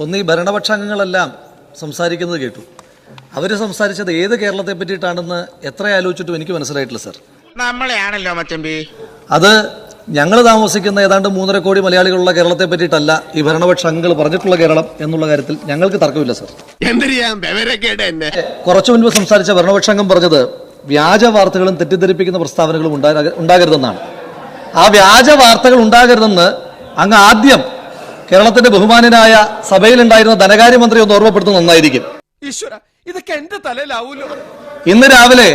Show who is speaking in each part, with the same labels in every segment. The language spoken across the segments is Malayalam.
Speaker 1: ഒന്ന് ഈ ഭരണപക്ഷാംഗങ്ങളെല്ലാം സംസാരിക്കുന്നത് കേട്ടു. അവർ സംസാരിച്ചത് ഏത് കേരളത്തെ പറ്റിയിട്ടാണെന്ന് എത്ര ആലോചിച്ചിട്ടും എനിക്ക് മനസ്സിലായിട്ടില്ല സാർ.
Speaker 2: നമ്മളെയാണല്ലോ മച്ചമ്പി.
Speaker 1: അത് ഞങ്ങൾ താമസിക്കുന്ന ഏതാണ്ട് മൂന്നര കോടി മലയാളികളുള്ള കേരളത്തെ പറ്റിയിട്ടല്ല ഈ ഭരണപക്ഷ അംഗങ്ങൾ പറഞ്ഞിട്ടുള്ള കേരളം എന്നുള്ള കാര്യത്തിൽ ഞങ്ങൾക്ക് തർക്കമില്ല സർ. കുറച്ചു മുൻപ് സംസാരിച്ച ഭരണപക്ഷാംഗം പറഞ്ഞത് വ്യാജ വാർത്തകളും തെറ്റിദ്ധരിപ്പിക്കുന്ന പ്രസ്താവനകളും ഉണ്ടാക- ഉണ്ടാകരുതെന്നാണ്. ആ വ്യാജ വാർത്തകൾ ഉണ്ടാകരുതെന്ന് അങ്ങ് ആദ്യം കേരളത്തിന്റെ ബഹുമാനനായ സഭയിലുണ്ടായിരുന്ന ധനകാര്യമന്ത്രി ഒന്ന് ഓർമ്മപ്പെടുത്തുന്നത് നന്നായിരിക്കും.
Speaker 3: ഇതൊക്കെ എന്റെ തലയിലാവൂലോ?
Speaker 1: ഇന്ന് രാവിലെ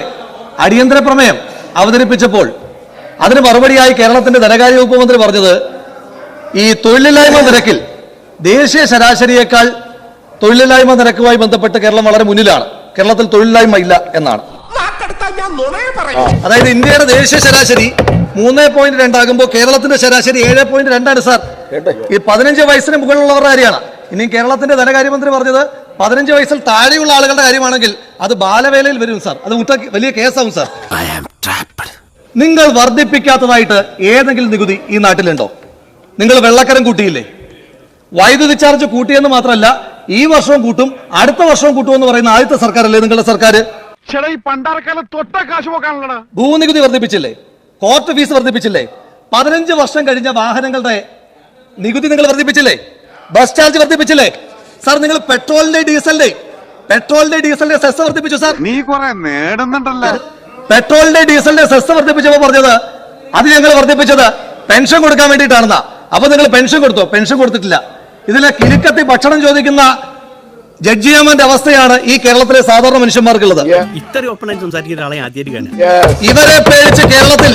Speaker 1: അടിയന്തര പ്രമേയം അവതരിപ്പിച്ചപ്പോൾ അതിന് മറുപടിയായി കേരളത്തിന്റെ ധനകാര്യ വകുപ്പ് മന്ത്രി പറഞ്ഞത് ഈ തൊഴിലില്ലായ്മ നിരക്കിൽ ദേശീയ ശരാശരിയേക്കാൾ തൊഴിലില്ലായ്മ നിരക്കുമായി ബന്ധപ്പെട്ട് കേരളം വളരെ മുന്നിലാണ്. കേരളത്തിൽ തൊഴിലില്ലായ്മ ഇല്ല എന്നാണ്. അതായത് ഇന്ത്യയുടെ ദേശീയ ശരാശരി മൂന്ന് പോയിന്റ് രണ്ടാകുമ്പോൾ കേരളത്തിന്റെ ശരാശരി ഏഴ് പോയിന്റ് രണ്ടാണ് സാർ. ഈ പതിനഞ്ച് വയസ്സിന് മുകളിലുള്ളവരുടെ കാര്യമാണ്. ഇനി കേരളത്തിന്റെ ധനകാര്യമന്ത്രി പറഞ്ഞത് പതിനഞ്ച് വയസ്സിൽ താഴെയുള്ള ആളുകളുടെ കാര്യമാണെങ്കിൽ അത് ബാലവേലയിൽ വരും സാർ. അത് വലിയ കേസാവും സാർ. നിങ്ങൾ വർദ്ധിപ്പിക്കാത്തതായിട്ട് ഏതെങ്കിലും നികുതി ഈ നാട്ടിലുണ്ടോ? നിങ്ങൾ വെള്ളക്കരം കൂട്ടിയില്ലേ? വൈദ്യുതി ചാർജ് കൂട്ടിയെന്ന് മാത്രമല്ല ഈ വർഷവും കൂട്ടും അടുത്ത വർഷവും കൂട്ടുമെന്ന് പറയുന്ന ആദ്യത്തെ സർക്കാരല്ലേ നിങ്ങളുടെ സർക്കാർ ഭൂനികുതി വർദ്ധിപ്പിച്ചില്ലേ? Court fees വർദ്ധിപ്പിച്ചില്ലേ? പതിനഞ്ച് വർഷം കഴിഞ്ഞ വാഹനങ്ങളുടെ നികുതി നിങ്ങൾ വർദ്ധിപ്പിച്ചില്ലേ? ബസ് ചാർജ് വർദ്ധിപ്പിച്ചില്ലേ? സാർ നിങ്ങൾ പെട്രോളിന്റെ ഡീസലിന്റെ പെട്രോളിന്റെ ഡീസലിന്റെ സെസ് വർദ്ധിപ്പിച്ചു സാർ.
Speaker 4: നീ കുറെ നേടുന്നുണ്ടല്ലോ.
Speaker 1: പെട്രോളിന്റെ ഡീസലിന്റെ സെസ് വർദ്ധിപ്പിച്ചപ്പോ പറഞ്ഞത് അത് ഞങ്ങൾ വർദ്ധിപ്പിച്ചത് പെൻഷൻ കൊടുക്കാൻ വേണ്ടിയിട്ടാണെന്നാ. അപ്പൊ നിങ്ങൾ പെൻഷൻ കൊടുത്തോ? പെൻഷൻ കൊടുത്തിട്ടില്ല. ഇതിലെ കിരുക്കത്തി ഭക്ഷണം ചോദിക്കുന്ന ജഡ്ജിയാമന്റെ അവസ്ഥയാണ് ഈ കേരളത്തിലെ സാധാരണ മനുഷ്യന്മാർക്കുള്ളത്.
Speaker 5: ഇത്രയും സംസാരിക്കുന്ന ആദ്യമായിട്ട്
Speaker 1: ഇവരെ പേടിച്ച് കേരളത്തിൽ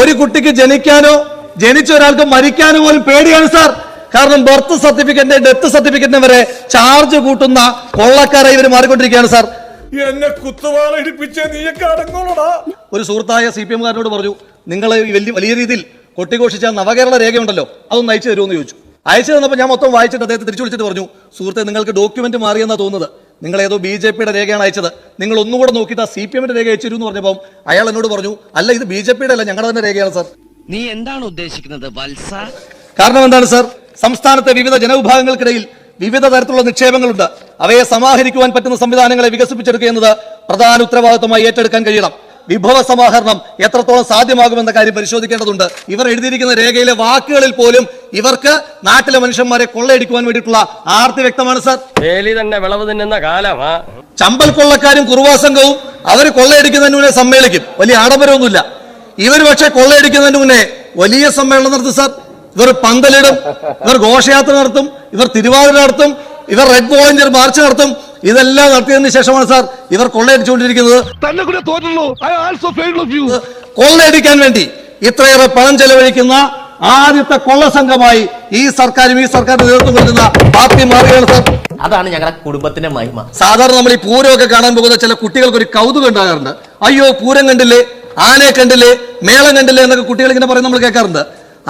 Speaker 1: ഒരു കുട്ടിക്ക് ജനിക്കാനോ ജനിച്ച ഒരാൾക്ക് മരിക്കാൻ പോലും പേടിയാണ് സാർ കാരണം ബർത്ത് സർട്ടിഫിക്കറ്റിന്റെ ഡെത്ത് സർട്ടിഫിക്കറ്റിന് വരെ ചാർജ് കൂട്ടുന്ന കൊള്ളക്കാരെ ഇവർ മാറിക്കൊണ്ടിരിക്കുകയാണ് സാർ
Speaker 3: എന്നെ
Speaker 1: ഒരു സുഹൃത്തായ സി പി എംകാരനോട് പറഞ്ഞു നിങ്ങൾ വലിയ വലിയ രീതിയിൽ കൊട്ടിഘോഷിച്ച നവകേരള രേഖയുണ്ടല്ലോ അതൊന്ന് അയച്ചു തരുമെന്ന് ചോദിച്ചു. അയച്ചു തന്നപ്പോൾ ഞാൻ മൊത്തം വായിച്ചിട്ട് അദ്ദേഹത്തെ തിരിച്ചു വിളിച്ചിട്ട് പറഞ്ഞു സുഹൃത്തെ നിങ്ങൾക്ക് ഡോക്യുമെന്റ് മാറിയെന്നാ തോന്നുന്നത്. നിങ്ങൾ ഏതോ ബി ജെ പിയുടെ രേഖയാണ് അയച്ചത്. നിങ്ങൾ ഒന്നുകൂടെ നോക്കിയിട്ട് ആ സി പി എമ്മിന്റെ രേഖ അയച്ചു തരുമെന്ന് എന്ന് പറഞ്ഞപ്പോൾ അയാൾ എന്നോട് പറഞ്ഞു അല്ല ഇത് ബി ജെ പിയുടെ അല്ല ഞങ്ങളുടെ തന്നെ രേഖയാണ് സാർ
Speaker 6: നീ എന്താണ് ഉദ്ദേശിക്കുന്നത് വത്സ?
Speaker 1: കാരണം എന്താണ് സർ? സംസ്ഥാനത്തെ വിവിധ ജനവിഭാഗങ്ങൾക്കിടയിൽ വിവിധ തരത്തിലുള്ള നിക്ഷേപങ്ങളുണ്ട്. അവയെ സമാഹരിക്കുവാൻ പറ്റുന്ന സംവിധാനങ്ങളെ വികസിപ്പിച്ചെടുക്കുക എന്നത് പ്രധാന ഉത്തരവാദിത്തമായി ഏറ്റെടുക്കാൻ കഴിയണം. വിഭവ സമാഹരണം എത്രത്തോളം സാധ്യമാകുമെന്ന കാര്യം പരിശോധിക്കേണ്ടതുണ്ട്. ഇവർ എഴുതിയിരിക്കുന്ന രേഖയിലെ വാക്കുകളിൽ പോലും ഇവർക്ക് നാട്ടിലെ മനുഷ്യന്മാരെ കൊള്ളയടിക്കുവാൻ വേണ്ടിയിട്ടുള്ള ആർത്തി വ്യക്തമാണ് സർ.
Speaker 7: തന്നെ വിളവ് തിന്നുന്ന കാലമാ.
Speaker 1: ചമ്പൽ കൊള്ളക്കാരും കുറുവാ സംഘവും അവർ കൊള്ളയടിക്കുന്നതിന് മുന്നേ സമ്മേളിക്കും. വലിയ ആഡംബരമൊന്നുമില്ല. ഇവർ പക്ഷെ കൊള്ളയടിക്കുന്നതിന് മുന്നേ വലിയ സമ്മേളനം നടത്തും സാർ. ഇവർ പന്തലിടും ഇവർ ഘോഷയാത്ര നടത്തും ഇവർ തിരുവാതിര നടത്തും ഇവർ റെഡ് വോളണ്ടിയർ മാർച്ച് നടത്തും. ഇതെല്ലാം നടത്തിയതിനു ശേഷമാണ് സാർ ഇവർ കൊള്ളയടിച്ചുകൊണ്ടിരിക്കുന്നത്.
Speaker 4: തന്നെ കൂടെ തോറ്റുള്ളൂ. I also fail of you
Speaker 1: കൊള്ളയടിക്കാൻ വേണ്ടി ഇത്രയേറെ പണം ചെലവഴിക്കുന്ന ആദ്യത്തെ കൊള്ള സംഘമായി ഈ സർക്കാരും ഈ സർക്കാരിന്റെ നേതൃത്വം കൊടുക്കുന്ന പാർട്ടി മാറുകയാണ് സാർ.
Speaker 8: അതാണ് ഞങ്ങളുടെ കുടുംബത്തിന്റെ മഹിമ.
Speaker 1: സാധാരണ നമ്മൾ ഈ പൂരമൊക്കെ കാണാൻ പോകുന്ന ചില കുട്ടികൾക്ക് ഒരു കൗതുകം ഉണ്ടാകാറുണ്ട്. അയ്യോ പൂരം കണ്ടില്ലേ? ആനയെ കണ്ടില്ലേ മേളം കണ്ടില്ലേ എന്നൊക്കെ കുട്ടികൾ ഇങ്ങനെ പറയുന്നത് നമ്മൾ കേൾക്കാറുണ്ട്.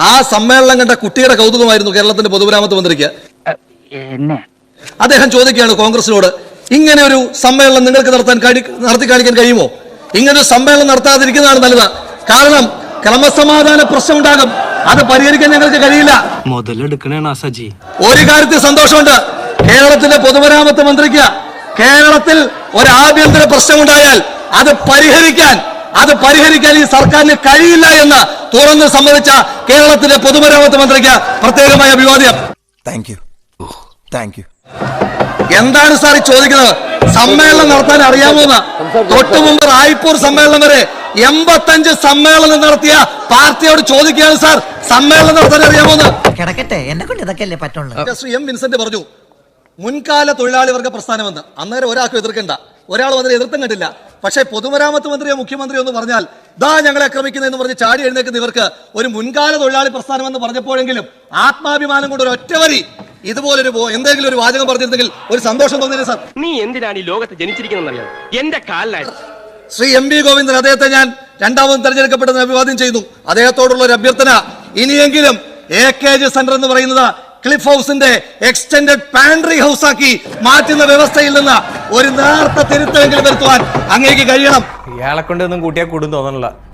Speaker 1: ആ സമ്മേളനം കണ്ട കുട്ടിയുടെ കൗതുകമായിരുന്നു കേരളത്തിന്റെ പൊതുമരാമത്ത് മന്ത്രിക്ക് അദ്ദേഹം ചോദിക്കുകയാണ് കോൺഗ്രസിനോട് ഇങ്ങനെ ഒരു സമ്മേളനം നിങ്ങൾക്ക് നടത്താൻ നടത്തി കാണിക്കാൻ കഴിയുമോ? ഇങ്ങനെ ഒരു സമ്മേളനം നടത്താതിരിക്കുന്നതാണ് നല്ലത്. കാരണം ക്രമസമാധാന പ്രശ്നം ഉണ്ടാകും അത് പരിഹരിക്കാൻ ഞങ്ങൾക്ക് കഴിയില്ല. ഒരു കാര്യത്തിൽ സന്തോഷമുണ്ട്. കേരളത്തിന്റെ പൊതുമരാമത്ത് മന്ത്രിക്ക് കേരളത്തിൽ ഒരു ആഭ്യന്തര പ്രശ്നമുണ്ടായാൽ അത് പരിഹരിക്കാൻ അത് പരിഹരിക്കാൻ ഈ സർക്കാരിന് കഴിയില്ല എന്ന് തുറന്ന് സമ്മതിച്ച കേരളത്തിന്റെ പൊതുമരാമത്ത് മന്ത്രിക്ക് പ്രത്യേകമായ അഭിവാദ്യം.
Speaker 9: താങ്ക് യു താങ്ക് യു
Speaker 1: എന്താണ് സാർ ഈ ചോദിക്കുന്നത്? സമ്മേളനം നടത്താൻ അറിയാമോന്ന് തൊട്ടു മുമ്പ് റായ്പൂർ സമ്മേളനം വരെ എൺപത്തഞ്ച് സമ്മേളനം നടത്തിയ പാർട്ടിയോട് ചോദിക്കുകയാണ് സാർ. സമ്മേളനം നടത്താൻ അറിയാമോന്ന്
Speaker 8: കിടക്കട്ടെ. എന്നെ കൊണ്ട് ഇതൊക്കെ അല്ലേ പറ്റുള്ളൂ
Speaker 1: ശ്രീ എം. വിൻസെന്റ് പറഞ്ഞു മുൻകാല തൊഴിലാളി വർഗ പ്രസ്ഥാനമെന്ന്. അന്നേരം ഒരാൾക്കും എതിർക്കണ്ട. ഒരാൾ വന്നിട്ട് എതിർത്തും കണ്ടില്ല. പക്ഷേ പൊതുമരാമത്ത് മന്ത്രിയോ മുഖ്യമന്ത്രിയോ എന്ന് പറഞ്ഞാൽ ദാ ഞങ്ങളെ ആക്രമിക്കുന്നതെന്ന് പറഞ്ഞ് ചാടി എഴുന്നേക്കുന്ന ഇവർക്ക് ഒരു മുൻകാല തൊഴിലാളി പ്രസ്ഥാനം എന്ന് പറഞ്ഞപ്പോഴെങ്കിലും ആത്മാഭിമാനം കൊണ്ട് ഒരു ഒറ്റവരി ഇതുപോലൊരു എന്തെങ്കിലും ഒരു വാചകം പറഞ്ഞിരുന്നെങ്കിൽ ഒരു സന്തോഷം തോന്നിയത് സാർ.
Speaker 7: നീ എന്തിനാണ് ഈ ലോകത്ത് ജനിച്ചിരിക്കുന്നത് എന്റെ കാലിലായി.
Speaker 1: ശ്രീ എം വി ഗോവിന്ദൻ അദ്ദേഹത്തെ ഞാൻ രണ്ടാമതും തെരഞ്ഞെടുക്കപ്പെട്ടെന്ന് അഭിവാദ്യം ചെയ്യുന്നു അദ്ദേഹത്തോടുള്ള ഒരു അഭ്യർത്ഥന ഇനിയെങ്കിലും എ കെ ജി സെന്റർ എന്ന് പറയുന്നത് ക്ലിഫ് ഹൗസിന്റെ എക്സ്റ്റൻഡഡ് പാൻട്രി ഹൗസ് ആക്കി മാറ്റുന്ന വ്യവസ്ഥയിൽ നിന്ന് ഒരു നേർത്ത തിരുത്തലെങ്കിലും വരുത്തുവാൻ അങ്ങേക്ക് കഴിയണം.
Speaker 3: ഇയാളെ കൊണ്ട് ഒന്നും കൂട്ടിയാൽ കൂടും തോന്നണില്ല.